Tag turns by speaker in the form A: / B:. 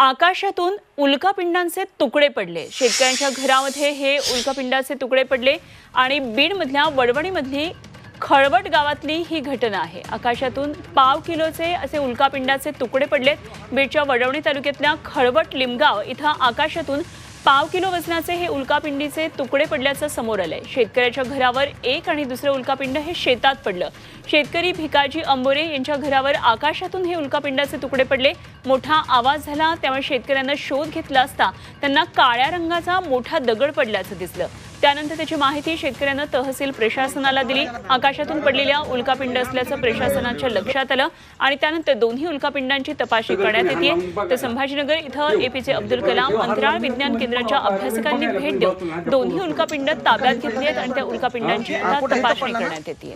A: आकाशातून उल्कापिंडांचे तुकडे पडले. शेतकऱ्यांच्या घरामध्ये हे उल्कापिंडाचे तुकडे पडले आणि बीडमधल्या वडवणीमधली खळवट गावातली ही घटना आहे. आकाशातून पाव किलोचे असे उल्कापिंडाचे तुकडे पडलेत. बीडच्या वडवणी तालुक्यातल्या खळवट लिमगाव इथं आकाशातून पाव किलो वजनाचे हे उल्कापिंडीचे तुकडे पडल्याचं समोर आलंय. शेतकऱ्याच्या घरावर एक आणि दुसरं उल्कापिंड हे शेतात पडलं. शेतकरी भिकाजी अंबोरे यांच्या घरावर आकाशातून हे उल्कापिंडाचे तुकडे पडले. मोठा आवाज झाला त्यामुळे शेतकऱ्यांना शोध घेतला असता त्यांना काळ्या रंगाचा मोठा दगड पडल्याचं दिसलं. त्यानंतर त्याची माहिती शेतकऱ्यानं तहसील प्रशासनाला दिली. आकाशातून पडलेल्या उल्कापिंड असल्याचं प्रशासनाच्या लक्षात आलं आणि त्यानंतर दोन्ही उल्कापिंडांची तपासणी करण्यात येते तर संभाजीनगर इथं एपीजे अब्दुल कलाम अंतराळ विज्ञान केंद्राच्या अभ्यासकांनी भेट देऊन दोन्ही उल्कापिंड ताब्यात घेतली आहेत आणि त्या उल्कापिंडांची आता तपासणी करण्यात येते